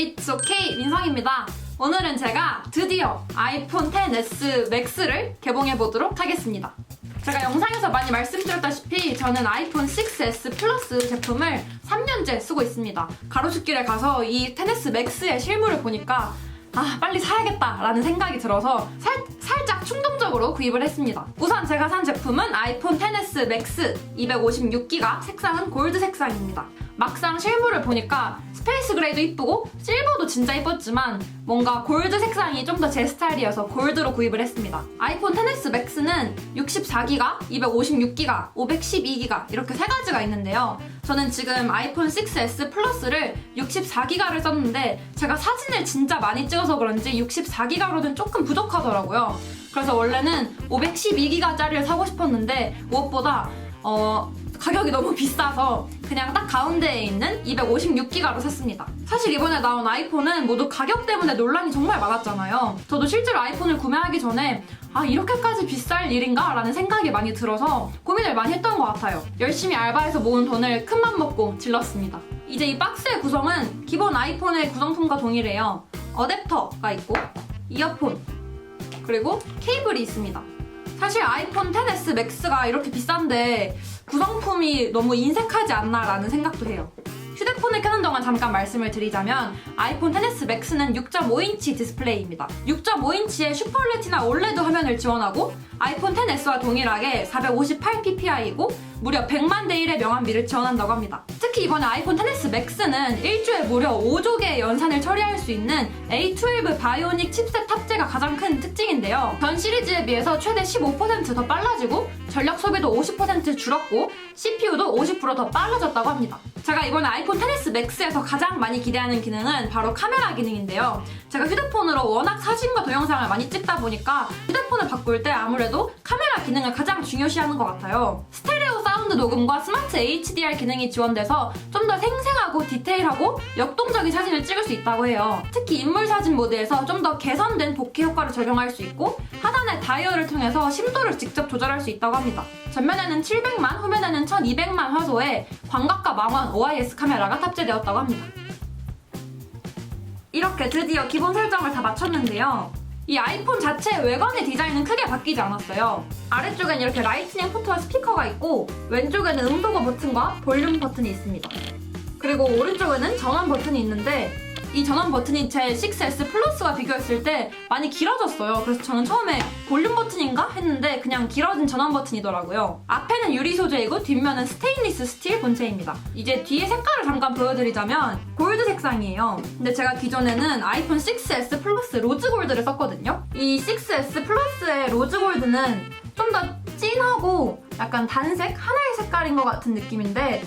It's OK 민성입니다. 오늘은 제가 드디어 아이폰 10s 맥스를 개봉해 보도록 하겠습니다. 제가 영상에서 많이 말씀드렸다시피 저는 아이폰 6s 플러스 제품을 3년째 쓰고 있습니다. 가로수길에 가서 이 10s 맥스의 실물을 보니까 아, 빨리 사야겠다라는 생각이 들어서 살, 살짝 충동적으로 구입을 했습니다. 우선 제가 산 제품은 아이폰 10s 맥스 256기가 색상은 골드 색상입니다. 막상 실물을 보니까 스페이스 그레이도 이쁘고 실버도 진짜 이뻤지만 뭔가 골드 색상이 좀 더 제 스타일이어서 골드로 구입을 했습니다. 아이폰 10s 맥스는 64기가, 256기가, 512기가 이렇게 세 가지가 있는데요. 저는 지금 아이폰 6s 플러스를 64기가를 썼는데 제가 사진을 진짜 많이 찍어서 그런지 64기가로는 조금 부족하더라고요. 그래서 원래는 512기가짜리를 사고 싶었는데 무엇보다 어, 가격이 너무 비싸서 그냥 딱 가운데에 있는 256기가로 샀습니다. 사실 이번에 나온 아이폰은 모두 가격 때문에 논란이 정말 많았잖아요. 저도 실제로 아이폰을 구매하기 전에 아 이렇게까지 비쌀 일인가? 라는 생각이 많이 들어서 고민을 많이 했던 것 같아요. 열심히 알바해서 모은 돈을 큰 맘 먹고 질렀습니다. 이제 이 박스의 구성은 기본 아이폰의 구성품과 동일해요. 어댑터가 있고 이어폰 그리고 케이블이 있습니다. 사실 아이폰 10s 맥스가 이렇게 비싼데 구성품이 너무 인색하지 않나라는 생각도 해요. 휴대폰을 켜는 동안 잠깐 말씀을 드리자면 아이폰 10s 맥스는 6.5인치 디스플레이입니다. 6.5인치의 슈퍼레티나 올레드 화면을 지원하고 아이폰 10s와 동일하게 458ppi이고 무려 100만 대 1의 명암비를 지원한다고 합니다. 특히 이번에 아이폰 10s 맥스는 일주에 무려 5조 개의 연산을 처리할 수 있는 A12 바이오닉 칩셋 탑재가 가장 큰 특징인데요. 전 시리즈에 비해서 최대 15%더 빨라지고 전력 소비도 50% 줄었고 CPU도 50%더 빨라졌다고 합니다. 제가 이번에 아이폰 10s 맥스에 서 가장 많이 기대하는 기능은 바로 카메라 기능인데요. 제가 휴대폰으로 워낙 사진과 동영상을 많이 찍다 보니까 휴대폰을 바꿀 때 아무래도 카메라 기능을 가장 중요시하는 것 같아요. 스테레오 사운드 녹음과 스마트 HDR 기능이 지원돼서 좀 더 생생하고 디테일하고 역동적인 사진을 찍을 수 있다고 해요. 특히 인물 사진 모드에서 좀 더 개선된 복귀 효과를 적용할 수 있고 하단의 다이얼을 통해서 심도를 직접 조절할 수 있다고 합니다. 전면에는 700만, 후면에는 1200만 화소의 광각과 망원 OIS 카메라가 탑재되었다고 합니다. 이렇게 드디어 기본 설정을 다 마쳤는데요. 이 아이폰 자체의 외관의 디자인은 크게 바뀌지 않았어요. 아래쪽엔 이렇게 라이트닝 포트와 스피커가 있고 왼쪽에는 음소거 버튼과 볼륨 버튼이 있습니다. 그리고 오른쪽에는 전원 버튼이 있는데 이 전원 버튼이 제 6S 플러스와 비교했을 때 많이 길어졌어요. 그래서 저는 처음에 볼륨 버튼인가 했는데 그냥 길어진 전원 버튼이더라고요. 앞에는 유리 소재이고 뒷면은 스테인리스 스틸 본체입니다. 이제 뒤에 색깔을 잠깐 보여드리자면 골드 색상이에요. 근데 제가 기존에는 아이폰 6S 플러스 로즈 골드를 썼거든요. 이 6S 플러스의 로즈 골드는 좀더 진하고 약간 단색 하나의 색깔인 것 같은 느낌인데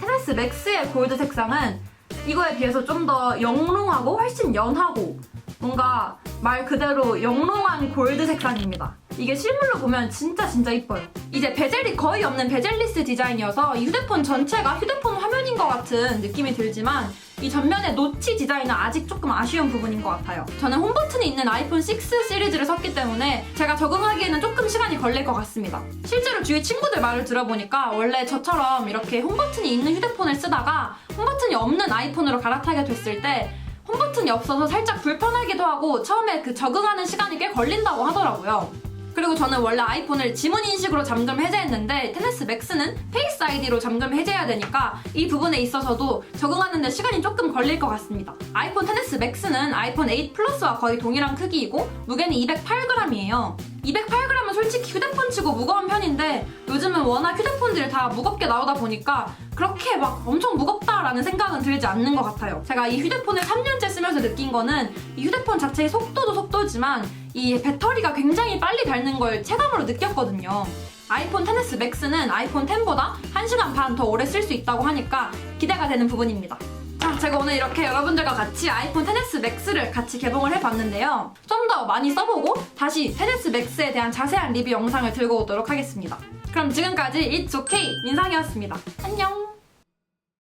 테네스 맥스의 골드 색상은 이거에 비해서 좀 더 영롱하고 훨씬 연하고 뭔가 말 그대로 영롱한 골드 색상입니다. 이게 실물로 보면 진짜 진짜 이뻐요. 이제 베젤이 거의 없는 베젤리스 디자인이어서 이 휴대폰 전체가 휴대폰 화면인 것 같은 느낌이 들지만 이 전면의 노치 디자인은 아직 조금 아쉬운 부분인 것 같아요. 저는 홈 버튼이 있는 아이폰 6 시리즈를 샀기 때문에 제가 적응하기에는 조금 시간이 걸릴 것 같습니다. 실제로 주위 친구들 말을 들어보니까 원래 저처럼 이렇게 홈 버튼이 있는 휴대폰을 쓰다가 홈 버튼이 없는 아이폰으로 갈아타게 됐을 때 홈 버튼이 없어서 살짝 불편하기도 하고 처음에 그 적응하는 시간이 꽤 걸린다고 하더라고요. 그리고 저는 원래 아이폰을 지문 인식으로 잠금 해제했는데 테네스 맥스는 페이스 아이디로 잠금 해제해야 되니까 이 부분에 있어서도 적응하는데 시간이 조금 걸릴 것 같습니다. 아이폰 테네스 맥스는 아이폰 8 플러스와 거의 동일한 크기이고 무게는 208g이에요. 208g은 솔직히 휴대폰 치고 무거운 편인데 요즘은 워낙 휴대폰들이 다 무겁게 나오다 보니까 그렇게 막 엄청 무겁다라는 생각은 들지 않는 것 같아요. 제가 이 휴대폰을 3년째 쓰면서 느낀 거는 이 휴대폰 자체의 속도도 속도지만 이 배터리가 굉장히 빨리 닳는 걸 체감으로 느꼈거든요. 아이폰 10s 맥스는 아이폰 10보다 1시간 반 더 오래 쓸 수 있다고 하니까 기대가 되는 부분입니다. 자, 제가 오늘 이렇게 여러분들과 같이 아이폰 10s 맥스를 같이 개봉을 해봤는데요. 좀 더 많이 써보고 다시 10s 맥스에 대한 자세한 리뷰 영상을 들고 오도록 하겠습니다. 그럼 지금까지 It's OK 민상이었습니다. 안녕!